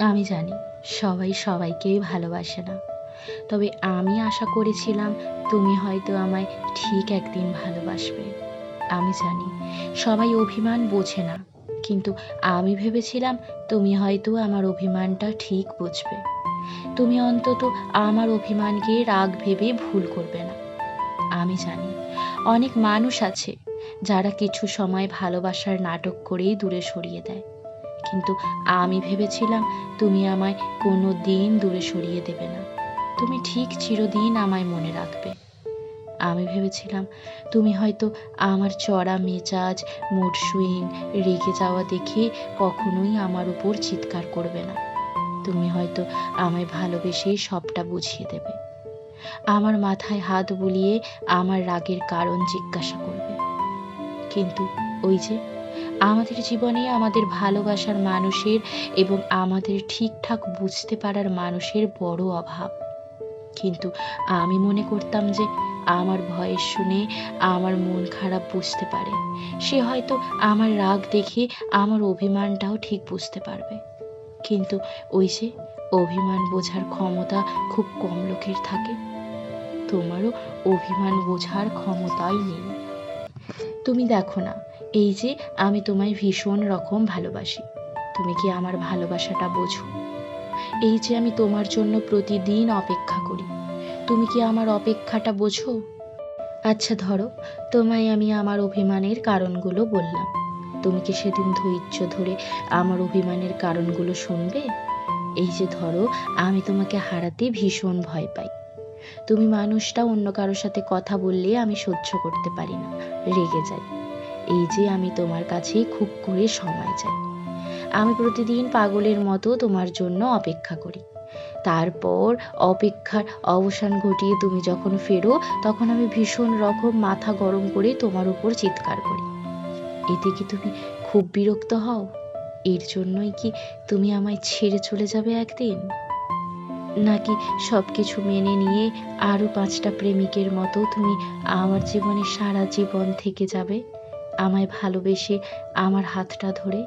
আমি জানি সবাই সবাইকেই ভালোবাসে না। তবে আমি আশা করেছিলাম তুমি হয়তো আমায় ঠিক একদিন ভালোবাসবে। আমি জানি সবাই অভিমান বোঝে না, কিন্তু আমি ভেবেছিলাম তুমি হয়তো আমার অভিমানটা ঠিক বুঝবে। তুমি অন্তত আমার অভিমানকে রাগ ভেবে ভুল করবে না। আমি জানি অনেক মানুষ আছে যারা কিছু সময় ভালোবাসার নাটক করেই দূরে সরিয়ে দেয়। কিন্তু আমি ভেবেছিলাম তুমি আমায় কোনো দিন দূরে সরিয়ে দেবে না। তুমি ঠিক চিরদিন আমায় মনে রাখবে। আমি ভেবেছিলাম তুমি হয়তো আমার চড়া মেজাজ, মুড সুইং, রেগে যাওয়া দেখে কখনোই আমার উপর চিৎকার করবে না। তুমি হয়তো আমায় ভালোবেসে সবটা বুঝিয়ে দেবে। আমার মাথায় হাত বুলিয়ে আমার রাগের কারণ জিজ্ঞাসা করবে। কিন্তু ওই যে আমাদের জীবনে আমাদের ভালোবাসার মানুষের এবং আমাদের ঠিকঠাক বুঝতে পারার মানুষের বড় অভাব। কিন্তু আমি মনে করতাম যে আমার ভয়েস শুনে আমার মন খারাপ বুঝতে পারে। সে হয়তো আমার রাগ দেখে আমার অভিমানটাও ঠিক বুঝতে পারবে। কিন্তু ওই যে অভিমান বোঝার ক্ষমতা খুব কম লোকের থাকে। তোমারও অভিমান বোঝার ক্ষমতাই নেই। তুমি দেখো না এই যে আমি তোমায় ভীষণ রকম ভালোবাসি। তুমি কি আমার ভালোবাসাটা বোঝো? এই যে আমি তোমার জন্য প্রতিদিন অপেক্ষা করি। তুমি কি আমার অপেক্ষাটা বোঝো? আচ্ছা ধরো, তোমায় আমি আমার অভিমানের কারণগুলো বললাম। তুমি কি সেদিন ধৈর্য ধরে আমার অভিমানের কারণগুলো শুনবে? এই যে ধরো, আমি তোমাকে হারাতে ভীষণ ভয় পাই। তুমি মানুষটা অন্য কারোর সাথে কথা বললে আমি সহ্য করতে পারি না, রেগে যাই। এই যে আমি তোমার কাছে খুব করে সময় চাই। আমি প্রতিদিন পাগলের মতো তোমার জন্য অপেক্ষা করি। তারপর অপেক্ষার অবসান ঘটিয়ে তুমি যখন ফেরো, তখন আমি ভীষণ রকম মাথা গরম করে তোমার উপর চিৎকার করি। এতে কি তুমি খুব বিরক্ত হও? এর জন্যই কি তুমি আমায় ছেড়ে চলে যাবে একদিন? নাকি সব কিছু মেনে নিয়ে আরও পাঁচটা প্রেমিকের মতো তুমি আমার জীবনে সারা জীবন থেকে যাবে? আমায় ভালোবেসে আমার হাতটা ধরে